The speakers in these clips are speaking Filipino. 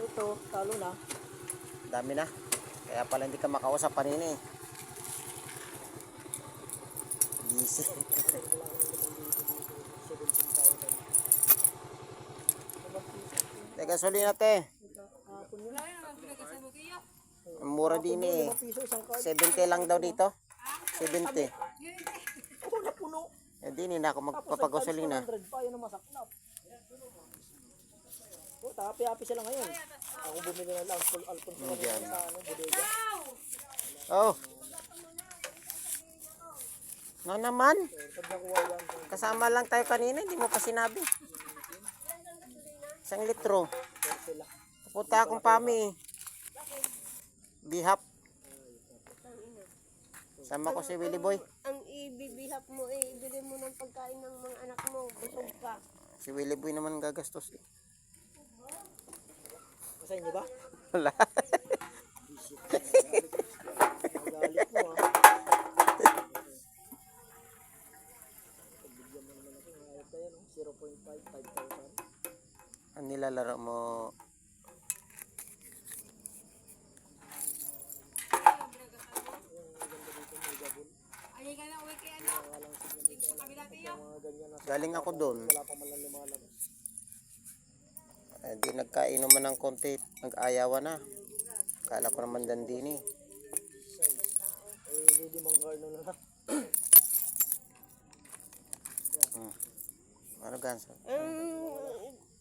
Ito, talo na. Dami na. Kaya pala hindi ka makausap kanina eh. Busy. Teka, suli na te. Ang mura din eh. Piso isang card. 70 lang daw dito. 70. Oo, napuno. Eh di na ako magpapagosolina. 100 pa, yun ang masaklap. Oh, tapi-api sila ngayon. Ako bumili ng alpon alpon sa kanila sa ano, bodega. Oh. No naman. Kasama lang tayo kanina, hindi mo pa sinabi. Isang litro. Pupunta akong pami. Bihap. Sama ko si Willie Boy. ang ibibihap mo eh, ibili mo ng pagkain ng mga anak mo, busog ka. Si Willie Boy naman gagastos eh. Sa inyo ba? Wala. Galit mo. Pagbigyan mo naman ako ng ayot na yan. 0.5, 5,000. Ang nilalaro mo. Galing ako doon. wala pa man lang lumalabas. Eh, di nagkainuman ng konti. Nag-ayawan na. Kala ko naman dandini. Eh, hindi limang karno na lang. Ano ganso? Ang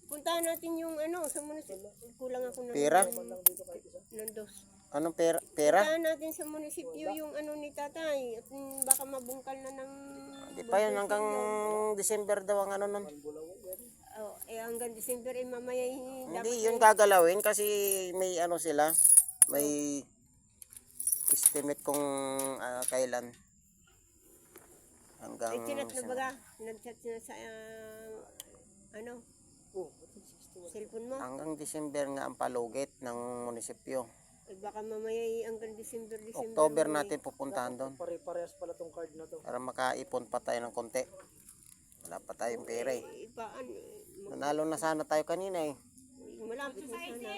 puntahan natin yung ano, sa munisipyo. Kulang ako ng, Pera? ng dos. Anong pera? Pera? Puntahan natin sa munisipyo yung ano ni tatay. At baka mabungkal na ng... Di pa yun hanggang December daw ang ano nun. Oh, eh hanggang December eh mamaya eh, Hindi, yun gagalawin kasi may ano sila, may estimate kung ah, kailan. Hanggang eh, chinat na baga. Nag-chat na sa ah, ano, Oh, cellphone mo. hanggang December nga ang palugit ng munisipyo. Eh, baka mamaya eh, hanggang December, December. October eh. natin pupuntahan doon pare-parehas pala tong card na to. para makaipon pa tayo ng konti. Wala pa tayong pera eh. Eh, paan, eh, Nanalo na sana tayo kanina eh. malapit na sana.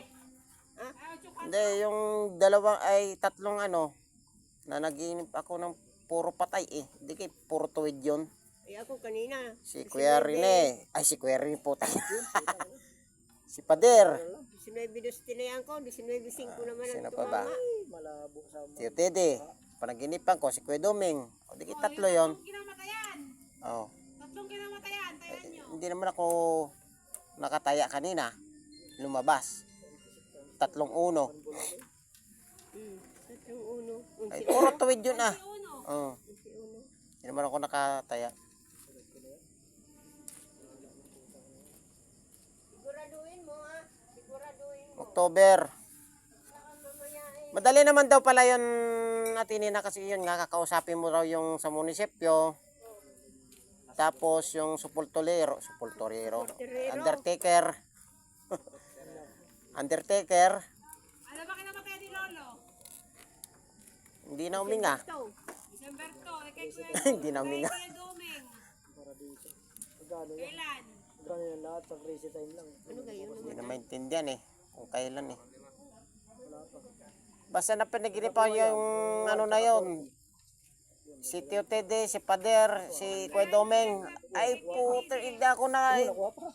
Hindi, yung dalawang ay tatlong ano na naginip ako ng puro patay eh. Hindi kay puro tuwid yun. Eh, ako kanina. Si Kuya Rene. Ay, si Kuya Rene po tayo. Si Pader. 19 dos tinayan ko, 19.5 naman ang Sino pa ba? tumama. Malabo sa Si Tede. Panaginipan ko, si Kuya Doming. O, di tatlo yon. Kinamatayan. Oh. Tatlong kinamatayan. Tayan nyo. Hindi naman ako nakataya kanina. Lumabas. Tatlong uno. Hmm, tatlong uno. Ay, puro tuwid yun ah. Uno. Oh. Hindi naman ako nakataya. October. Eh. Madali naman daw pala yun natin na kasi yun nga kakausapin mo raw yung sa munisipyo. Tapos yung supultolero, supultorero, undertaker. undertaker, Ano ba kinamatayan ni Lolo? hindi na uminga. December to. Eh, kay Kuya hindi na uminga. Kailan? Magkano yan lahat sa crazy time lang. Ano naman? Hindi na maintindihan eh. Kung kailan eh. Basta na pinaginipan yung ano na yon. Si Tio Tede, si Pader, si Kuya Domeng. Ay puto, hindi ako na,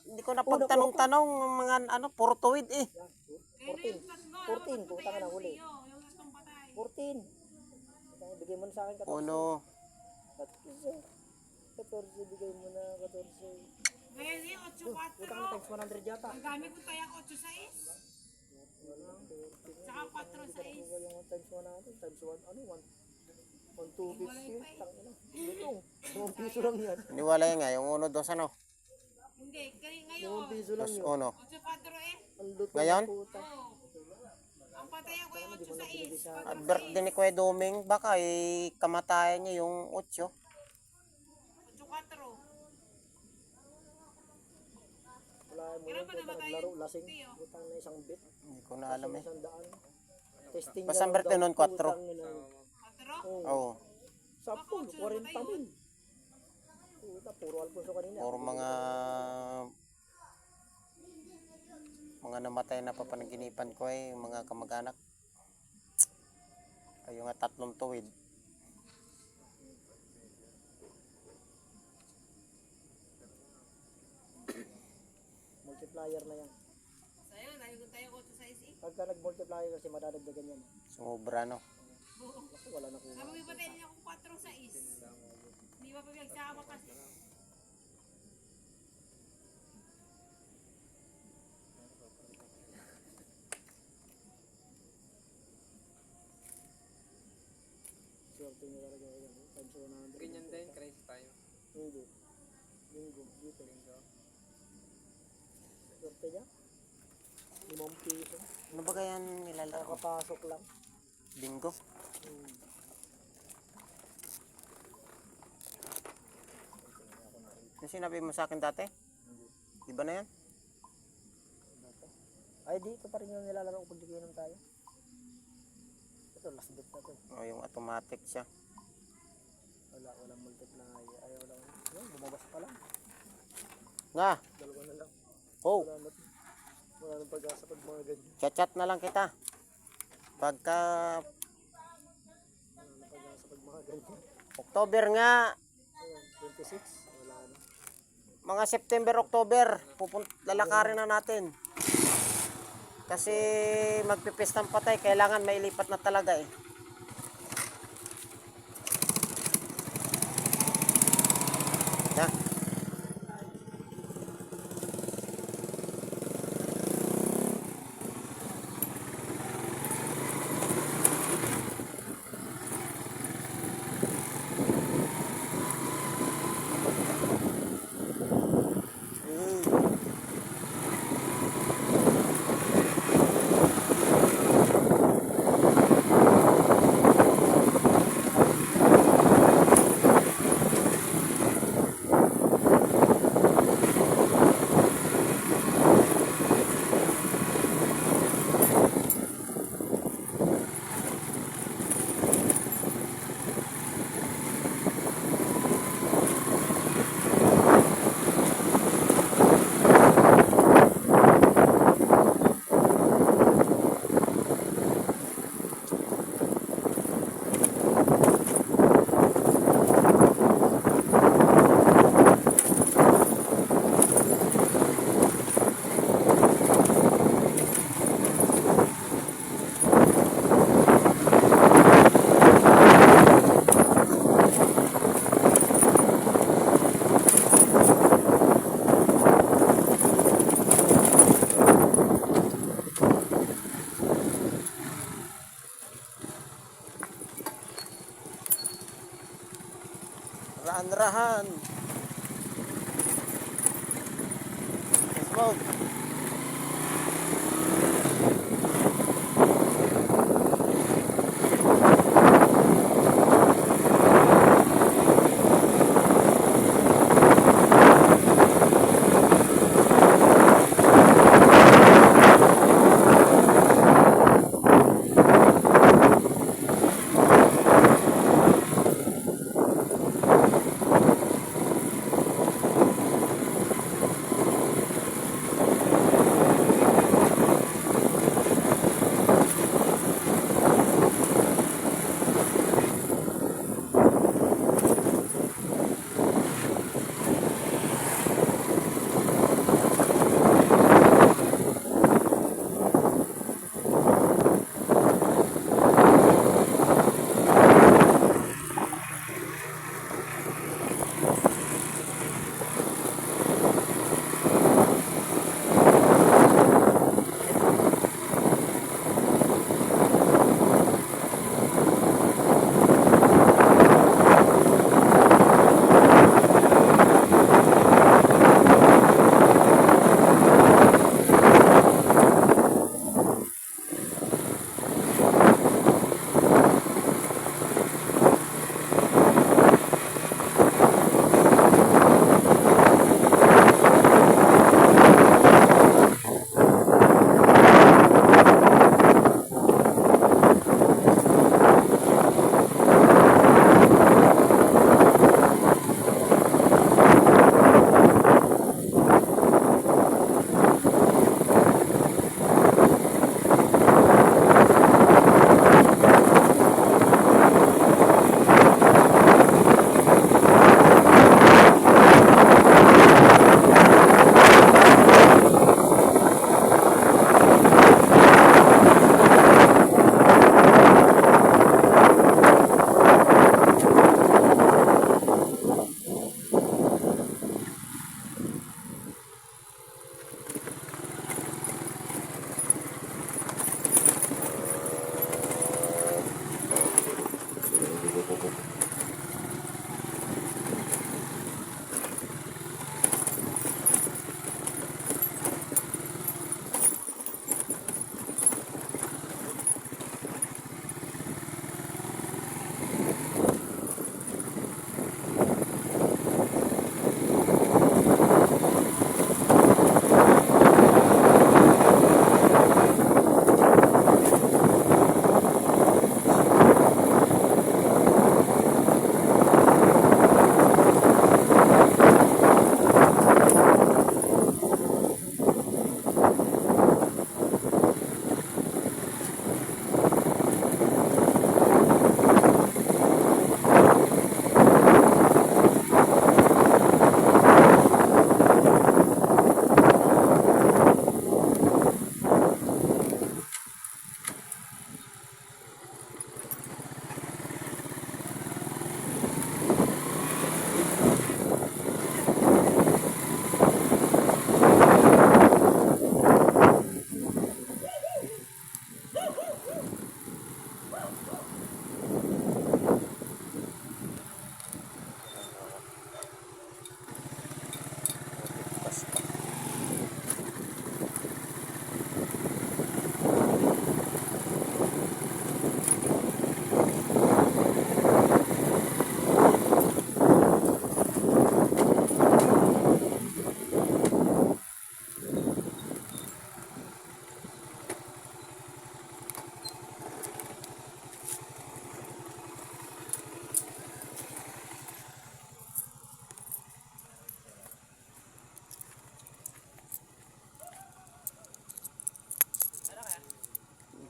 hindi ko na pagtanong-tanong mga ano, puro tuwid eh. 14. 14, puta ka na huli. Yo, yung gustong patay. 14. Ito, Bigay mo na sa akin 14. Uno. 14, bigay mo na 14. Ngayon eh, 8-4. Puta ka times 100 yata. Ang gamit ko tayo 8-6. Tsaka 4-6. Ano yung times 100? Times 1, ano? 1, 1, 2, 50. Tangina. Lutong. 1 piso lang yan. Niwala nga, yung uno, dos ano. Hindi, 1 ngayon. piso lang Dos yun. uno. 8-4 eh. Ang lutong Ngayon? puta. Oo. Ang patayan ko yung 8-6. At birthday ni Kuya Domeng, baka eh, kamatayan niya yung 8. 8-4. Wala mo yun. Puta naglaro. Lasing. Putang na isang bit. Hindi ko na alam eh. Isang daan. Testing Basta ang daw, nun, 4. putang ina. 4? Oo. Sapul, 40 mil. Puta, puro Alfonso kanina. Puro mga mga namatay na papanaginipan ko ay yung mga kamag-anak. Ay yung nga tatlong tuwid. Multiplier na yan. Sa'yo, naligon tayo 8 sa isi. Pagka nag-multiplier kasi madadagdagan yan. Sumobra no. Ako wala na kuha. Sabi mo ba tayo niya kung 4 sa is? Hindi ba pinagsama kasi? Swerte nyo talaga yan. 100. Ganyan din, crazy tayo. Hindi. Linggo. Dito. Swerte niya. Limang piso. Ano ba kaya nilalaro? Nakapasok lang. Bingo? Hmm. Yung sinabi mo sa akin dati? Di ba na yan? Ay, dito pa rin yung nilalaro kung dikinom tayo. Ito, last bit na to. O yung automatic siya. Wala, walang multiplier. Ay, wala. Yan, bumabas pa lang. Nga! Oh! Wala na. Wala nang pag-asa pag mga ganyan. Chat-chat na lang kita. Pagka Wala nang pag-asa pag mga ganyan. October nga, Ayun, 26. Wala na. mga September, October, pupunt lalakarin na natin. Kasi magpipistang patay, kailangan mailipat na talaga eh. Na. Mm. Rahan-rahan. Smoke.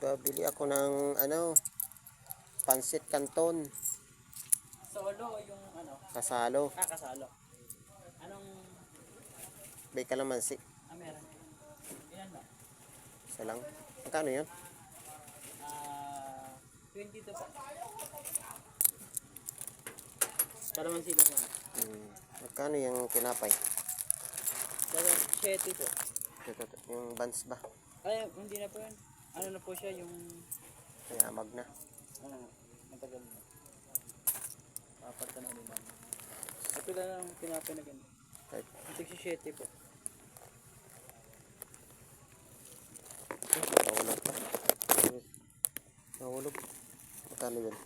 Magkabili ako ng ano, pansit canton, Solo yung ano? kasalo, Ah, kasalo. Anong, may kalamansi. ah, meron? Ilan ba? Isa lang. Magkano yun? Ah, 22 po. Kalaman sila po. Hmm. Magkano yung tinapay? Kalaman, 7 po. Ito, ito, Yung buns ba? Ay, hindi na po yun. Ano na po siya, yung, Mayamag na. ano, matagal na. Apat na ulit lang. At pila na ang tinapay na ganun. Right. 67 po. Nahulog pa. Nahulog. Magkano yun?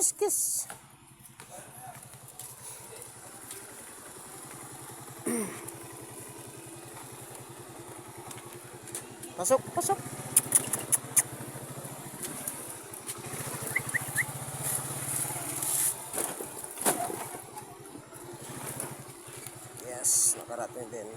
Kiss. Pasok, pasok. Yes, nakarating din.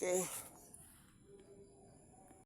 Okay.